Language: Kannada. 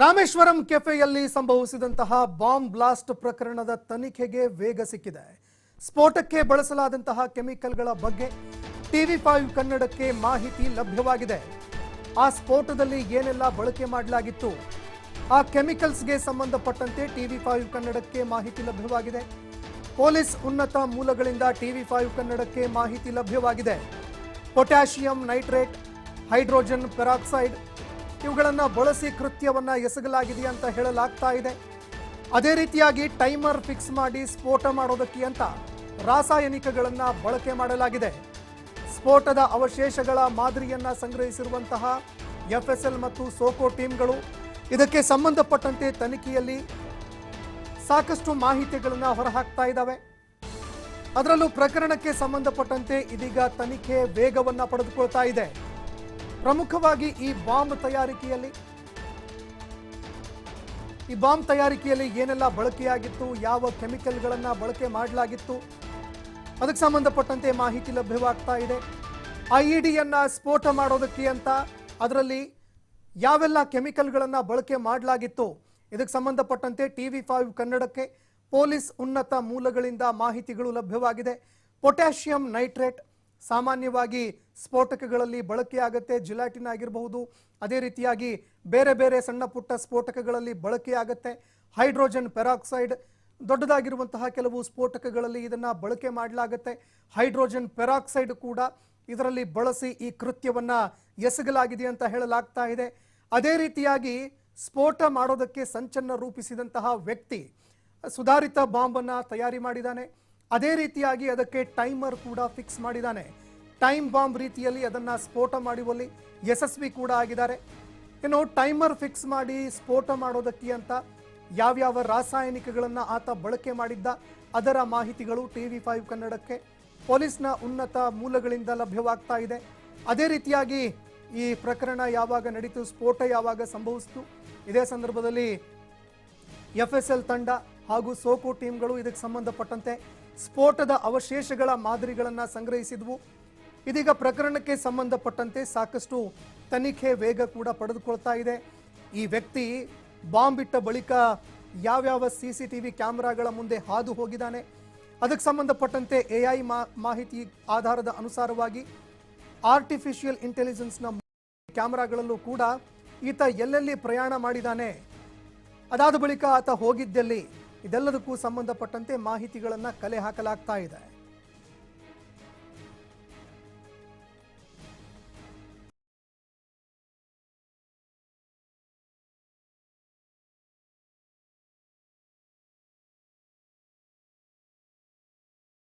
ರಾಮೇಶ್ವರಂ ಕೆಫೆಯಲ್ಲಿ ಸಂಭವಿಸಿದಂತಹ ಬಾಂಬ್ ಬ್ಲಾಸ್ಟ್ ಪ್ರಕರಣದ ತನಿಖೆಗೆ ವೇಗ ಸಿಕ್ಕಿದೆ. ಸ್ಫೋಟಕ್ಕೆ ಬಳಸಲಾದಂತಹ ಕೆಮಿಕಲ್ಗಳ ಬಗ್ಗೆ ಟಿವಿ ಫೈವ್ ಕನ್ನಡಕ್ಕೆ ಮಾಹಿತಿ ಲಭ್ಯವಾಗಿದೆ. ಆ ಸ್ಫೋಟದಲ್ಲಿ ಏನೆಲ್ಲ ಬಳಕೆ ಮಾಡಲಾಗಿತ್ತು? ಆ ಕೆಮಿಕಲ್ಸ್ಗೆ ಸಂಬಂಧಪಟ್ಟಂತೆ ಟಿವಿ ಫೈವ್ ಕನ್ನಡಕ್ಕೆ ಮಾಹಿತಿ ಲಭ್ಯವಾಗಿದೆ. ಪೊಲೀಸ್ ಉನ್ನತ ಮೂಲಗಳಿಂದ ಟಿವಿ ಫೈವ್ ಕನ್ನಡಕ್ಕೆ ಮಾಹಿತಿ ಲಭ್ಯವಾಗಿದೆ. ಪೊಟ್ಯಾಷಿಯಂ ನೈಟ್ರೇಟ್, ಹೈಡ್ರೋಜನ್ ಪೆರಾಕ್ಸೈಡ್ ಇವುಗಳನ್ನು ಬಳಸಿ ಕೃತ್ಯವನ್ನ ಎಸಗಲಾಗಿದೆ ಅಂತ ಹೇಳಲಾಗ್ತಾ ಇದೆ. ಅದೇ ರೀತಿಯಾಗಿ ಟೈಮರ್ ಫಿಕ್ಸ್ ಮಾಡಿ ಸ್ಫೋಟ ಮಾಡೋದಕ್ಕೆ ಅಂತ ರಾಸಾಯನಿಕಗಳನ್ನು ಬಳಕೆ ಮಾಡಲಾಗಿದೆ. ಸ್ಫೋಟದ ಅವಶೇಷಗಳ ಮಾದರಿಯನ್ನ ಸಂಗ್ರಹಿಸಿರುವಂತಹ ಎಫ್ ಎಸ್ ಎಲ್ ಮತ್ತು ಸೋಕೋ ಟೀಮ್ಗಳು ಇದಕ್ಕೆ ಸಂಬಂಧಪಟ್ಟಂತೆ ತನಿಖೆಯಲ್ಲಿ ಸಾಕಷ್ಟು ಮಾಹಿತಿಗಳನ್ನು ಹೊರಹಾಕ್ತಾ ಇದ್ದಾವೆ. ಅದರಲ್ಲೂ ಪ್ರಕರಣಕ್ಕೆ ಸಂಬಂಧಪಟ್ಟಂತೆ ಇದೀಗ ತನಿಖೆ ವೇಗವನ್ನ ಪಡೆದುಕೊಳ್ತಾ ಇದೆ. ಪ್ರಮುಖವಾಗಿ ಈ ಬಾಂಬ್ ತಯಾರಿಕೆಯಲ್ಲಿ, ಈ ಬಾಂಬ್ ತಯಾರಿಕೆಯಲ್ಲಿ ಏನೆಲ್ಲ ಬಳಕೆಯಾಗಿತ್ತು, ಯಾವ ಕೆಮಿಕಲ್ಗಳನ್ನು ಬಳಕೆ ಮಾಡಲಾಗಿತ್ತು, ಅದಕ್ಕೆ ಸಂಬಂಧಪಟ್ಟಂತೆ ಮಾಹಿತಿ ಲಭ್ಯವಾಗ್ತಾ ಇದೆ. ಐಇಡಿಯನ್ನ ಸ್ಫೋಟ ಮಾಡೋದಕ್ಕೆ ಅಂತ ಅದರಲ್ಲಿ ಯಾವೆಲ್ಲ ಕೆಮಿಕಲ್ಗಳನ್ನು ಬಳಕೆ ಮಾಡಲಾಗಿತ್ತು, ಇದಕ್ಕೆ ಸಂಬಂಧಪಟ್ಟಂತೆ ಟಿವಿ ಫೈವ್ ಕನ್ನಡಕ್ಕೆ ಪೊಲೀಸ್ ಉನ್ನತ ಮೂಲಗಳಿಂದ ಮಾಹಿತಿಗಳು ಲಭ್ಯವಾಗಿದೆ. ಪೊಟ್ಯಾಷಿಯಂ ನೈಟ್ರೇಟ್ ಸಾಮಾನ್ಯವಾಗಿ ಸ್ಫೋಟಕಗಳಲ್ಲಿ ಬಳಕೆಯಾಗತ್ತೆ ಜಿಲಾಟಿನ್ ಆಗಿರಬಹುದು. ಅದೇ ರೀತಿಯಾಗಿ ಬೇರೆ ಬೇರೆ ಸಣ್ಣ ಪುಟ್ಟ ಸ್ಫೋಟಕಗಳಲ್ಲಿ ಬಳಕೆಯಾಗತ್ತೆ. ಹೈಡ್ರೋಜನ್ ಪೆರಾಕ್ಸೈಡ್ ದೊಡ್ಡದಾಗಿರುವಂತಹ ಕೆಲವು ಸ್ಫೋಟಕಗಳಲ್ಲಿ ಇದನ್ನ ಬಳಕೆ ಮಾಡಲಾಗತ್ತೆ. ಹೈಡ್ರೋಜನ್ ಪೆರಾಕ್ಸೈಡ್ ಕೂಡ ಇದರಲ್ಲಿ ಬಳಸಿ ಈ ಕೃತ್ಯವನ್ನು ಎಸಗಲಾಗಿದೆ ಅಂತ ಹೇಳಲಾಗ್ತಾ ಇದೆ. ಅದೇ ರೀತಿಯಾಗಿ ಸ್ಫೋಟ ಮಾಡೋದಕ್ಕೆ ಸಂಚನ್ನ ರೂಪಿಸಿದಂತಹ ವ್ಯಕ್ತಿ ಸುಧಾರಿತ ಬಾಂಬನ್ನ ತಯಾರಿ ಮಾಡಿದ್ದಾನೆ. ಅದೇ ರೀತಿಯಾಗಿ ಅದಕ್ಕೆ ಟೈಮರ್ ಕೂಡ ಫಿಕ್ಸ್ ಮಾಡಿದ್ದಾನೆ. ಟೈಮ್ ಬಾಂಬ್ ರೀತಿಯಲ್ಲಿ ಅದನ್ನ ಸ್ಫೋಟ ಮಾಡುವಲ್ಲಿ ಯಶಸ್ವಿ ಕೂಡ ಆಗಿದ್ದಾರೆ. ಇನ್ನು ಟೈಮರ್ ಫಿಕ್ಸ್ ಮಾಡಿ ಸ್ಫೋಟ ಮಾಡೋದಕ್ಕೆ ಅಂತ ಯಾವ್ಯಾವ ರಾಸಾಯನಿಕಗಳನ್ನು ಆತ ಬಳಕೆ ಮಾಡಿದ್ದ ಅದರ ಮಾಹಿತಿಗಳು ಟಿವಿ ಫೈವ್ ಕನ್ನಡಕ್ಕೆ ಪೊಲೀಸ್ನ ಉನ್ನತ ಮೂಲಗಳಿಂದ ಲಭ್ಯವಾಗ್ತಾ ಇದೆ. ಅದೇ ರೀತಿಯಾಗಿ ಈ ಪ್ರಕರಣ ಯಾವಾಗ ನಡೀತು, ಸ್ಫೋಟ ಯಾವಾಗ ಸಂಭವಿಸಿತು, ಇದೇ ಸಂದರ್ಭದಲ್ಲಿ ಎಫ್ ಎಸ್ ಎಲ್ ತಂಡ ಹಾಗೂ ಸೋಕು ಟೀಮ್ಗಳು ಇದಕ್ಕೆ ಸಂಬಂಧಪಟ್ಟಂತೆ ಸ್ಫೋಟದ ಅವಶೇಷಗಳ ಮಾದರಿಗಳನ್ನು ಸಂಗ್ರಹಿಸಿದ್ವು. ಇದೀಗ ಪ್ರಕರಣಕ್ಕೆ ಸಂಬಂಧಪಟ್ಟಂತೆ ಸಾಕಷ್ಟು ತನಿಖೆ ವೇಗ ಕೂಡ ಪಡೆದುಕೊಳ್ತಾ ಇದೆ. ಈ ವ್ಯಕ್ತಿ ಬಾಂಬ್ ಇಟ್ಟ ಬಳಿಕ ಯಾವ್ಯಾವ ಸಿ ಸಿ ಟಿ ವಿ ಕ್ಯಾಮ್ರಾಗಳ ಮುಂದೆ ಹಾದು ಹೋಗಿದ್ದಾನೆ? ಅದಕ್ಕೆ ಸಂಬಂಧಪಟ್ಟಂತೆ ಎ ಐ ಮಾಹಿತಿ ಆಧಾರದ ಅನುಸಾರವಾಗಿ ಆರ್ಟಿಫಿಷಿಯಲ್ ಇಂಟೆಲಿಜೆನ್ಸ್ನ ಕ್ಯಾಮ್ರಾಗಳಲ್ಲೂ ಕೂಡ ಈತ ಎಲ್ಲೆಲ್ಲಿ ಪ್ರಯಾಣ ಮಾಡಿದ್ದಾನೆ? ಅದಾದ ಬಳಿಕ ಆತ ಹೋಗಿದ್ದೆಲ್ಲಿ? ಇದೆಲ್ಲದಕ್ಕೂ ಸಂಬಂಧಪಟ್ಟಂತೆ ಮಾಹಿತಿಗಳನ್ನು ಕಲೆ ಹಾಕಲಾಗ್ತಾ ಇದೆ.